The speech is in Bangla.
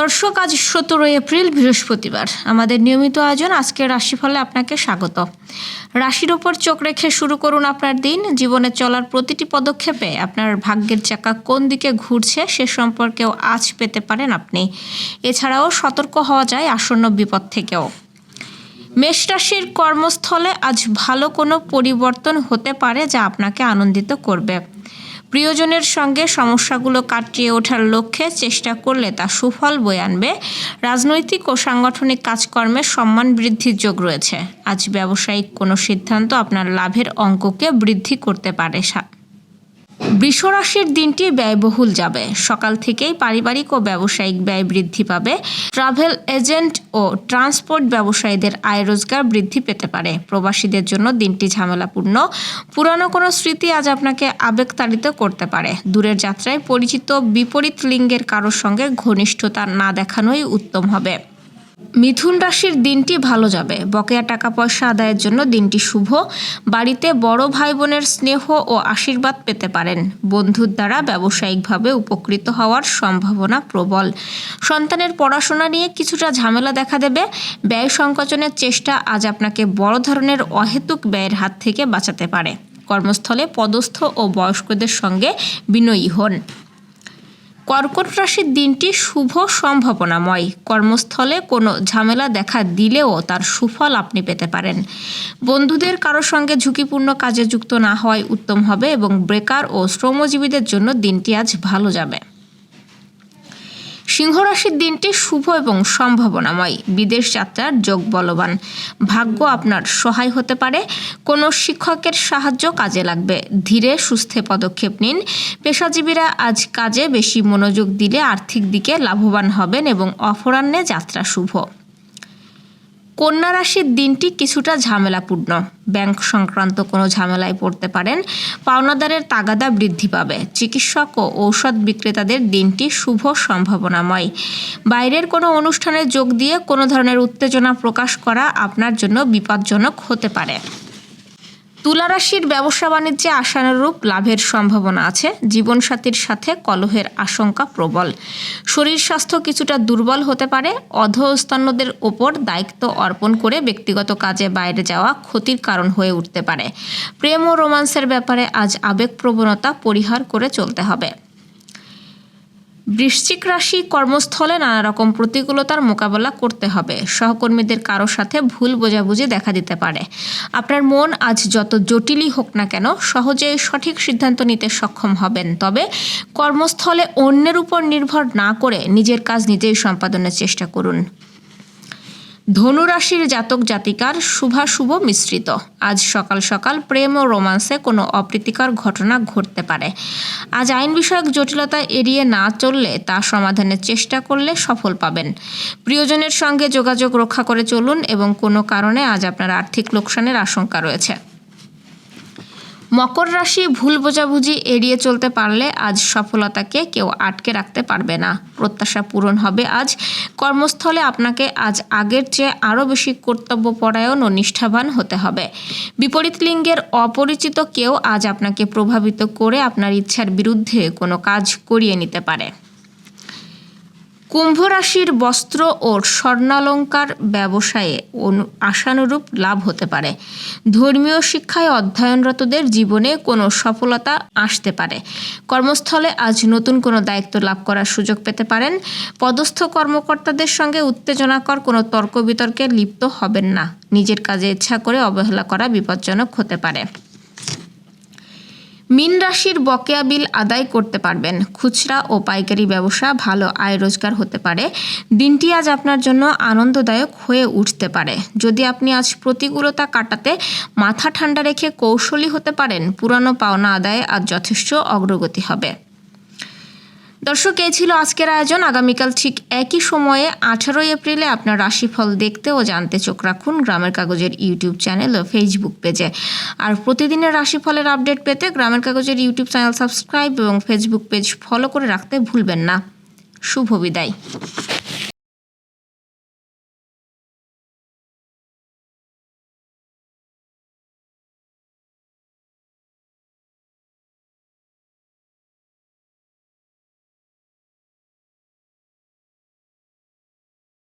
দর্শক, আজ সতেরোই এপ্রিল, বৃহস্পতিবার। আমাদের নিয়মিত আয়োজন, আজকের রাশিফলে আপনাকে স্বাগত। রাশির ওপর চোখ রেখে শুরু করুন আপনার দিন। জীবনে চলার প্রতিটি পদক্ষেপে আপনার ভাগ্যের চাকা কোন দিকে ঘুরছে সে সম্পর্কেও আজ পেতে পারেন আপনি। এছাড়াও সতর্ক হওয়া যায় আসন্ন বিপদ থেকেও। মেষ রাশির কর্মস্থলে আজ ভালো কোনো পরিবর্তন হতে পারে যা আপনাকে আনন্দিত করবে। প্রিয়জনের সঙ্গে সমস্যাগুলো কাটিয়ে ওঠার লক্ষ্যে চেষ্টা করলে তা সুফল বয়ে আনবে। রাজনৈতিক ও সাংগঠনিক কাজকর্মে সম্মান বৃদ্ধির যোগ রয়েছে। আজ ব্যবসায়িক কোনো সিদ্ধান্ত আপনার লাভের অঙ্ককে বৃদ্ধি করতে পারে বৃষরাশির দিনটি ব্যয়বহুল যাবে। সকাল থেকেই পারিবারিক ও ব্যবসায়িক ব্যয় বৃদ্ধি পাবে। ট্রাভেল এজেন্ট ও ট্রান্সপোর্ট ব্যবসায়ীদের আয় রোজগার বৃদ্ধি পেতে পারে। প্রবাসীদের জন্য দিনটি ঝামেলাপূর্ণ। পুরানো কোনো স্মৃতি আজ আপনাকে আবেগতাড়িত করতে পারে। দূরের যাত্রায় পরিচিত বিপরীত লিঙ্গের কারোর সঙ্গে ঘনিষ্ঠতা না দেখানোই উত্তম হবে। মিথুন রাশির দিনটি ভালো যাবে। বকেয়া টাকা পয়সা আদায়ের জন্য দিনটি শুভ। বাড়িতে বড় ভাই বোনের স্নেহ ও আশীর্বাদ পেতে পারেন। বন্ধুর দ্বারা ব্যবসায়িকভাবে উপকৃত হওয়ার সম্ভাবনা প্রবল। সন্তানের পড়াশোনা নিয়ে কিছুটা ঝামেলা দেখা দেবে। ব্যয় সংকোচনের চেষ্টা আজ আপনাকে বড় ধরনের অহেতুক ব্যয়ের হাত থেকে বাঁচাতে পারে। কর্মস্থলে পদস্থ ও বয়স্কদের সঙ্গে বিনয়ী হন। কর্কট রাশির দিনটি শুভ সম্ভাবনাময়। কর্মস্থলে কোনো ঝামেলা দেখা দিলেও তার সুফল আপনি পেতে পারেন। বন্ধুদের কারও সঙ্গে ঝুঁকিপূর্ণ কাজে যুক্ত না হওয়াই উত্তম হবে এবং ব্রেকার ও শ্রমজীবীদের জন্য দিনটি আজ ভালো যাবে। সিংহ রাশির দিনটি শুভ এবং সম্ভাবনাময়। বিদেশ যাত্রার যোগ বলবান। ভাগ্য আপনার সহায় হতে পারে। কোনো শিক্ষকের সাহায্য কাজে লাগবে। ধীরে সুস্থে পদক্ষেপ নিন। পেশাজীবীরা আজ কাজে বেশি মনোযোগ দিলে আর্থিক দিকে লাভবান হবেন এবং অপরাহ্নে যাত্রা শুভ। কন্যা রাশির দিনটি কিছুটা ঝামেলাপূর্ণ। ব্যাংক সংক্রান্ত কোনো ঝামেলায় পড়তে পারেন। পাওনাদারের তাগাদা বৃদ্ধি পাবে। চিকিৎসক ও ঔষধ বিক্রেতাদের দিনটি শুভ সম্ভাবনাময়। বাইরের কোনো অনুষ্ঠানে যোগ দিয়ে কোনো ধরনের উত্তেজনা প্রকাশ করা আপনার জন্য বিপজ্জনক হতে পারে। তুলা রাশির ব্যবসা বাণিজ্যে আশানুরূপ লাভের সম্ভাবনা আছে, জীবনসাথীর সাথে কলহের আশঙ্কা প্রবল। শরীর স্বাস্থ্য কিছুটা দুর্বল হতে পারে, অধস্তন্যদের ওপর দায়িত্ব অর্পণ করে ব্যক্তিগত কাজে বাইরে যাওয়া ক্ষতির কারণ হয়ে উঠতে পারে। প্রেম ও রোমান্সের ব্যাপারে আজ আবেগ প্রবণতা পরিহার করে চলতে হবে। বৃশ্চিক রাশি কর্মস্থলে নানা রকম প্রতিকূলতার মোকাবেলা করতে হবে। সহকর্মীদের কারও সাথে ভুল বোঝাবুঝি দেখা দিতে পারে। আপনার মন আজ যত জটিলই হোক না কেন, সহজে সঠিক সিদ্ধান্ত নিতে সক্ষম হবেন। তবে কর্মস্থলে অন্যের উপর নির্ভর না করে নিজের কাজ নিজেই সম্পাদনের চেষ্টা করুন। ধনুরাশির জাতক জাতিকার শুভাশুভ মিশ্রিত। আজ সকাল সকাল প্রেম ও রোমান্সে কোনো অপ্রীতিকর ঘটনা ঘটতে পারে। আজ আইন বিষয়ক জটিলতা এড়িয়ে না চললে তা সমাধানের চেষ্টা করলে সফল পাবেন। প্রিয়জনের সঙ্গে যোগাযোগ রক্ষা করে চলুন এবং কোনো কারণে আজ আপনার আর্থিক লোকসানের আশঙ্কা রয়েছে। মকর রাশি ভুল বোঝাবুঝি এড়িয়ে চলতে পারলে আজ সফলতাকে কেউ আটকে রাখতে পারবে না। প্রত্যাশা পূরণ হবে আজ। কর্মস্থলে আপনাকে আজ আগের চেয়ে আরও বেশি কর্তব্যপরায়ণ ও নিষ্ঠাবান হতে হবে। বিপরীত লিঙ্গের অপরিচিত কেউ আজ আপনাকে প্রভাবিত করে আপনার ইচ্ছার বিরুদ্ধে কোনো কাজ করিয়ে নিতে পারে। কুম্ভ রাশির বস্ত্র ও স্বর্ণালঙ্কার ব্যবসায়ে আশানুরূপ লাভ হতে পারে। ধর্মীয় শিক্ষায় অধ্যয়নরতদের জীবনে কোনো সফলতা আসতে পারে। কর্মস্থলে আজ নতুন কোনো দায়িত্ব লাভ করার সুযোগ পেতে পারেন। পদস্থ কর্মকর্তাদের সঙ্গে উত্তেজনাকর কোনো তর্ক বিতর্কে লিপ্ত হবেন না। নিজের কাজে ইচ্ছা করে অবহেলা করা বিপজ্জনক হতে পারে। মিন রাশির বকেয়া বিল আদায় করতে পারবেন। খুচরা ও পাইকারি ব্যবসা ভালো আয় রোজগার হতে পারে। দিনটি আজ আপনার জন্য আনন্দদায়ক হয়ে উঠতে পারে। যদি আপনি আজ প্রতিকূলতা কাটাতে মাথা ঠান্ডা রেখে কৌশলী হতে পারেন, পুরানো পাওনা আদায়ে আজ যথেষ্ট অগ্রগতি হবে। দর্শক, এ ছিল আজকের আয়োজন। আগামীকাল ঠিক একই সময়ে আঠারোই এপ্রিলে আপনার রাশিফল দেখতে ও জানতে চোখ রাখুন গ্রামের কাগজের ইউটিউব চ্যানেল ও ফেসবুক পেজে। আর প্রতিদিনের রাশিফলের আপডেট পেতে গ্রামের কাগজের ইউটিউব চ্যানেল সাবস্ক্রাইব এবং ফেসবুক পেজ ফলো করে রাখতে ভুলবেন না। শুভ বিদায়।